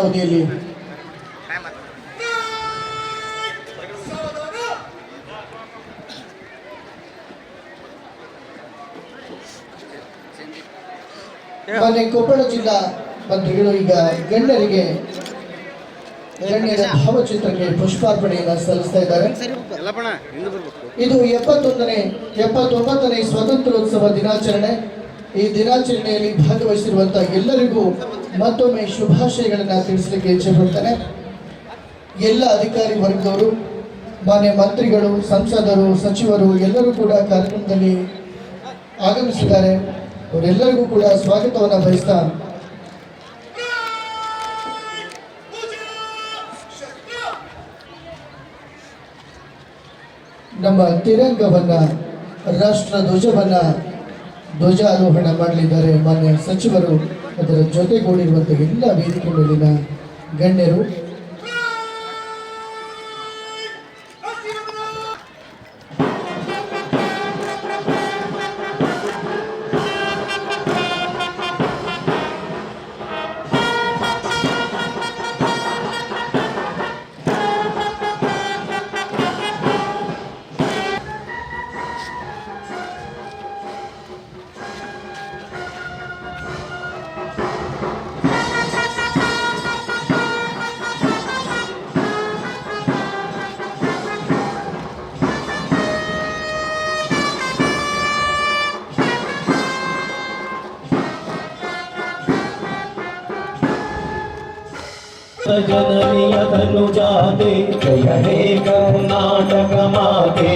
ಅವಧಿಯಲ್ಲಿ ಕೊಪ್ಪಳ ಜಿಲ್ಲಾ ಮಂತ್ರಿಗಳು ಈಗ ಗಣ್ಯರಿಗೆ ಗಣ್ಯರ ಭಾವಚಿತ್ರಕ್ಕೆ ಪುಷ್ಪಾರ್ಪಣೆಯನ್ನು ಸಲ್ಲಿಸ್ತಾ ಇದ್ದಾರೆ. ಇದು ಎಪ್ಪತ್ತೊಂದನೇ ಎಪ್ಪತ್ತೊಂಬತ್ತನೇ ಸ್ವಾತಂತ್ರ್ಯೋತ್ಸವ ದಿನಾಚರಣೆ. ಈ ದಿನಾಚರಣೆಯಲ್ಲಿ ಭಾಗವಹಿಸಿರುವಂತಹ ಎಲ್ಲರಿಗೂ ಮತ್ತೊಮ್ಮೆ ಶುಭಾಶಯಗಳನ್ನು ತಿಳಿಸಲಿಕ್ಕೆ ಇಚ್ಛೆಪಡ್ತೇನೆ ಎಲ್ಲ ಅಧಿಕಾರಿ ವರ್ಗದವರು, ಮಾನ್ಯ ಮಂತ್ರಿಗಳು, ಸಂಸದರು, ಸಚಿವರು ಎಲ್ಲರೂ ಕೂಡ ಕಾರ್ಯಕ್ರಮದಲ್ಲಿ ಆಗಮಿಸಿದ್ದಾರೆ. ಅವರೆಲ್ಲರಿಗೂ ಕೂಡ ಸ್ವಾಗತವನ್ನು ಬಯಸ್ತಾ ನಮ್ಮ ತಿರಂಗವನ್ನ, ರಾಷ್ಟ್ರ ಧ್ವಜವನ್ನ ಧ್ವಜಾರೋಹಣ ಮಾಡಲಿದ್ದಾರೆ ಮಾನ್ಯ ಸಚಿವರು ಅದರ ಜೊತೆಗೂಡಿರುವಂತಹ ಎಲ್ಲ ವೇದಿಕೆ ಮೇಲಿನ ಗಣ್ಯರು ಜನನಿಯ ಧನುಜಾತೆ ಜಯ ಹೇ ಕರ್ನಾಟಕ ಮಾತೆ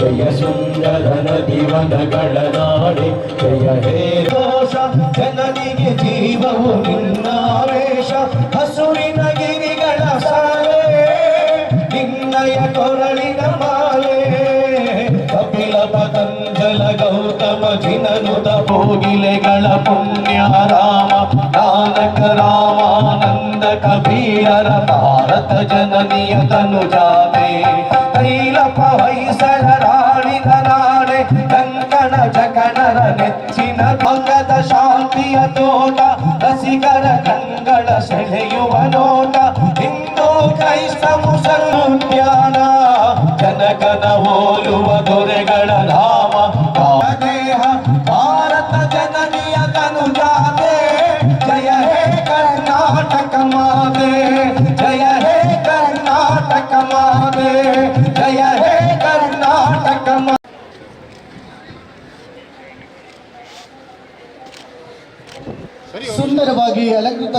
ಜಯ ಸುಂದರ ನದಿವನಗಳ ನಾಡೆ ಜಯ ಹೇ ದೋಷ ಜನನಿಗೆ ಜೀವವು ನಿನ್ನಾವೇಶ ಹಸುರಿನ ಗಿರಿಗಳ ಸಾಲೆ ನಿನ್ನಯ ಕೊರಳಿನ ಮಾಲೆ ಕಪಿಲ ಪತಂಜಲ ಗೌತಮ ಜಿನನುತ ಭೋಗಿಲೆಗಳ ಪುಣ್ಯ ರಾಮ ನಾನಕ ರಾಮಾನಂದ ಕಬೀರರ ಭಾರತ ಜನನಿಯ ತನುಜಾತೆ. ತೈಲಪ ವೈಸರ ರಾಣಿನ ನಾಡೆ ಕಂಕಣ ಜಗಣರ ನೆಚ್ಚಿನ ಭಂಗದ ಶಾಂತಿಯ ತೋಟ. ರಸಿಕರ ಕಂಗಳ ಸೆಳೆಯುವ ನೋಟ. ಹಿಂದೂ ಕ್ರೈಸ್ತ ಮುಸಲ್ಮಾನ ಜನಕನ ಹೋಲುವ ದೊರೆಗಳ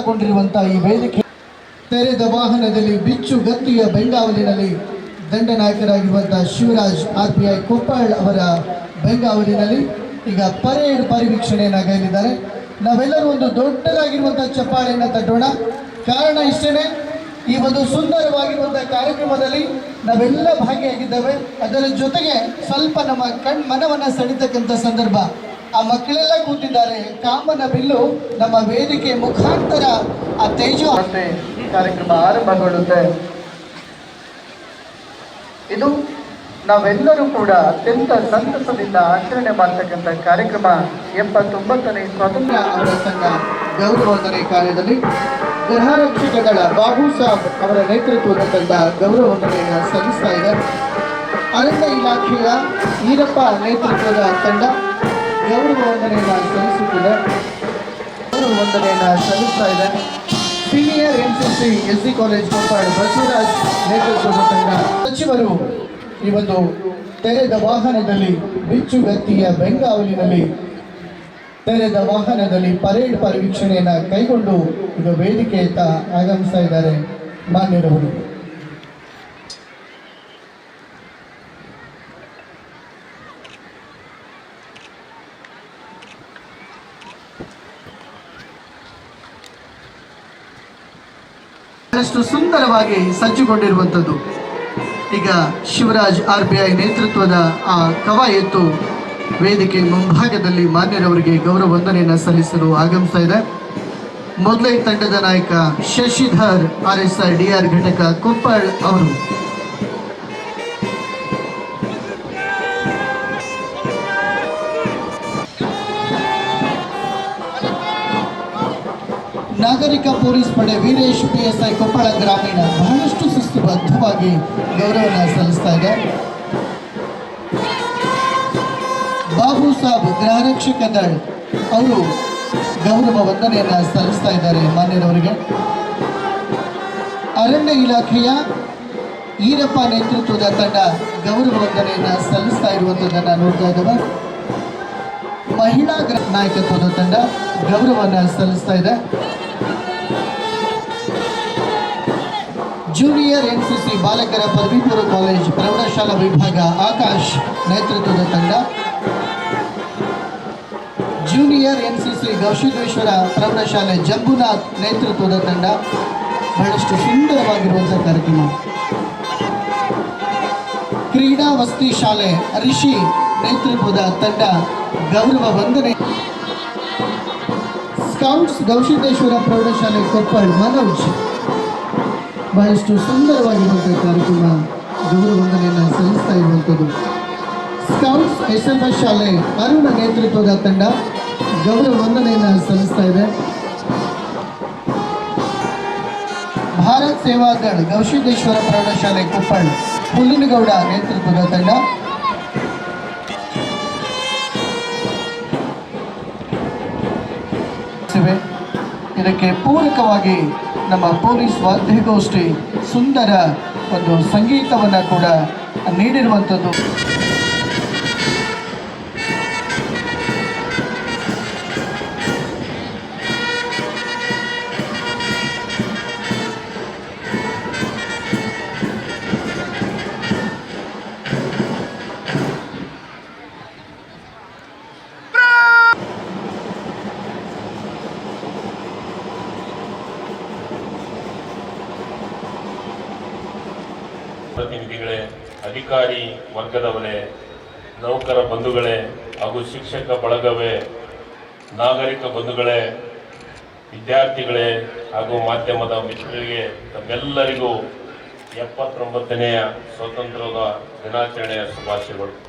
ಅಲಂಕೃತಗೊಂಡಿರುವಂತಹ ಈ ವೇದಿಕೆ ತೆರೆದ ವಾಹನದಲ್ಲಿ ಬಿಚ್ಚು ಗತ್ತಿಯ ಬೆಂಗಾವಲಿನಲ್ಲಿ ದಂಡನಾಯಕರಾಗಿರುವಂತಹ Shivraj R P I Koppal ಅವರ ಬೆಂಗಾವಲಿನಲ್ಲಿ ಈಗ ಪರೇಡ್ ಪರಿವೀಕ್ಷಣೆಯನ್ನು ಗೈಲಿದ್ದಾರೆ ನಾವೆಲ್ಲರೂ ಒಂದು ದೊಡ್ಡದಾಗಿರುವಂತಹ ಚಪ್ಪಾಳೆಯನ್ನು ತಟ್ಟೋಣ. ಕಾರಣ ಇಷ್ಟೇ ಈ ಒಂದು ಸುಂದರವಾಗಿರುವಂತಹ ಕಾರ್ಯಕ್ರಮದಲ್ಲಿ ನಾವೆಲ್ಲ ಭಾಗಿಯಾಗಿದ್ದೇವೆ. ಅದರ ಜೊತೆಗೆ ಸ್ವಲ್ಪ ನಮ್ಮ ಕಣ್ ಮನವನ್ನ ಸೆಳಿತಕ್ಕಂಥ ಸಂದರ್ಭ ಆ ಮಕ್ಕಳೆಲ್ಲ ಕೂತಿದ್ದಾರೆ. ಕಾಮನ ಬಿಲ್ಲು ನಮ್ಮ ವೇದಿಕೆ ಮುಖಾಂತರ ಆ ತೇಜು ಮತ್ತೆ ಈ ಕಾರ್ಯಕ್ರಮ ಆರಂಭಗೊಳ್ಳುತ್ತೆ. ಇದು ನಾವೆಲ್ಲರೂ ಕೂಡ ಅತ್ಯಂತ ಸಂತಸದಿಂದ ಆಚರಣೆ ಮಾಡ್ತಕ್ಕಂಥ ಕಾರ್ಯಕ್ರಮ. ಎಪ್ಪತ್ತೊಂಬತ್ತನೇ ಸ್ವಾತಂತ್ರ್ಯ ಅವರ ಸಂಘ ಗೌರವಂದನೆ ಕಾರ್ಯದಲ್ಲಿ ಗೃಹರಕ್ಷಕಗಳ ಬಾಬು ಸಾಬ್ ಅವರ ನೇತೃತ್ವದ ತಂಡ ಗೌರವಂದನೆಯನ್ನು ಸಲ್ಲಿಸ್ತಾ ಇದೆ ಅರಣ್ಯ ಇಲಾಖೆಯ ಈರಪ್ಪ ನೇತೃತ್ವದ ತಂಡ ಗೌರವ ವಂದನೆಯನ್ನು ಸಲ್ಲಿಸುತ್ತಿದೆ. ಗೌರವ ವಂದನೆಯನ್ನು ಸಲ್ಲಿಸ್ತಾ ಇದೆ. Senior N C C S C college ಕೊಪ್ಪಾಡು Basavaraj ನೇತೃತ್ವದ ತಂಡ ಸಚಿವರು ಇವತ್ತು ತೆರೆದ ವಾಹನದಲ್ಲಿ ಬಿಚ್ಚುಗತ್ತಿಯ ಬೆಂಗಾವಲಿನಲ್ಲಿ ತೆರೆದ ವಾಹನದಲ್ಲಿ ಪರೇಡ್ ಪರಿವೀಕ್ಷಣೆಯನ್ನು ಕೈಗೊಂಡು ಇದು ವೇದಿಕೆಯತ್ತ ಆಗಮಿಸ್ತಾ ಇದ್ದಾರೆ. ಮಾನ್ಯರವರು. ಬಹಳಷ್ಟು ಸುಂದರವಾಗಿ ಸಜ್ಜುಗೊಂಡಿರುವಂಥದ್ದು. ಈಗ ಶಿವರಾಜ್ ಆರ್ ಬಿ ಐ ನೇತೃತ್ವದ ಆ ಕವಾಯತ್ತು ವೇದಿಕೆ ಮುಂಭಾಗದಲ್ಲಿ ಮಾನ್ಯರವರಿಗೆ ಗೌರವ ವಂದನೆಯನ್ನು ಸಲ್ಲಿಸಲು ಆಗಮಿಸ್ತಾ ಇದೆ. ಮೊದಲೇ ತಂಡದ ನಾಯಕ Shashidhar, R S I, D R ಘಟಕ ಕೊಪ್ಪಳ್ ಅವರು. ನಾಗರಿಕ ಪೊಲೀಸ್ ಪಡೆ Veeresh P S I Koppal ಗ್ರಾಮೀಣ ಬಹಳಷ್ಟು ಶಿಸ್ತುಬದ್ಧವಾಗಿ ಗೌರವನ ಸಲ್ಲಿಸ್ತಾ ಇದೆ. ಬಾಬು ಸಾಬ್ ಗೃಹರಕ್ಷಕ ದಳ್ ಅವರು ಗೌರವ ವಂದನೆಯನ್ನು ಸಲ್ಲಿಸ್ತಾ ಇದ್ದಾರೆ ಮಾನ್ಯರವರಿಗೆ. ಅರಣ್ಯ ಇಲಾಖೆಯ ಈರಪ್ಪ ನೇತೃತ್ವದ ತಂಡ ಗೌರವ ವಂದನೆಯನ್ನು ಸಲ್ಲಿಸ್ತಾ ಇರುವಂಥದ್ದನ್ನು ನೋಡ್ತಾ ಇದ್ದಾವೆ. ಮಹಿಳಾ ನಾಯಕತ್ವದ ತಂಡ ಗೌರವವನ್ನು ಸಲ್ಲಿಸ್ತಾ ಇದೆ. ಜೂನಿಯರ್ ಎನ್ಸಿಸಿ ಬಾಲಕರ ಪದವಿ ಪೂರ್ವ ಕಾಲೇಜ್ ಪ್ರೌಢಶಾಲಾ ವಿಭಾಗ ಆಕಾಶ್ ನೇತೃತ್ವದ ತಂಡ. ಜೂನಿಯರ್ ಎನ್ಸಿಸಿ ಗೌಶಿದೇಶ್ವರ ಪ್ರೌಢಶಾಲೆ ಜಂಬುನಾಥ್ ನೇತೃತ್ವದ ತಂಡ. ಬಹಳಷ್ಟು ಸುಂದರವಾಗಿರುವಂಥ ಕಾರ್ಯಕ್ರಮ. ಕ್ರೀಡಾ ವಸ್ತಿ ಶಾಲೆ ರಿಷಿ ನೇತೃತ್ವದ ತಂಡ ಗೌರವ ವಂದನೆ. ಸ್ಕೌಟ್ಸ್ ಗೌಶಿದೇಶ್ವರ ಪ್ರೌಢಶಾಲೆ ಕೊಪ್ಪಳ್ ಮನೋಜ್ ಬಹಳಷ್ಟು ಸುಂದರವಾಗಿರುವಂಥ ಕಾರ್ಯಕ್ರಮ ಗೌರವ ವಂದನೆಯನ್ನು ಸಲ್ಲಿಸ್ತಾ ಇರುವಂಥದ್ದು ಸ್ಕೌಟ್ಸ್ ಎಸ್ ಶಾಲೆ ಅರುಣ ನೇತೃತ್ವದ ತಂಡ ಗೌರವ ಸಲ್ಲಿಸ್ತಾ ಇದೆ ಭಾರತ್ ಸೇವಾದಳ್ ಗವಿಸಿದ್ದೇಶ್ವರ ಪ್ರೌಢಶಾಲೆ ಕೊಪ್ಪಳ್ ಹುಲ್ಲಿನಗೌಡ ನೇತೃತ್ವದ ತಂಡ. ಇದಕ್ಕೆ ಪೂರಕವಾಗಿ ನಮ್ಮ ಪೊಲೀಸ್ ವಾದ್ಯಗೋಷ್ಠಿ ಸುಂದರ ಒಂದು ಸಂಗೀತವನ್ನು ಕೂಡ ನೀಡಿರುವಂಥದ್ದು. ಪ್ರತಿನಿಧಿಗಳೇ, ಅಧಿಕಾರಿ ವರ್ಗದವರೇ, ನೌಕರ ಬಂಧುಗಳೇ ಹಾಗೂ ಶಿಕ್ಷಕ ಬಳಗವೇ, ನಾಗರಿಕ ಬಂಧುಗಳೇ, ವಿದ್ಯಾರ್ಥಿಗಳೇ ಹಾಗೂ ಮಾಧ್ಯಮದ ಮಿತ್ರರಿಗೆ ತಮ್ಮೆಲ್ಲರಿಗೂ ಎಪ್ಪತ್ತೊಂಬತ್ತನೆಯ ಸ್ವಾತಂತ್ರ್ಯದ ದಿನಾಚರಣೆಯ ಶುಭಾಶಯಗಳು.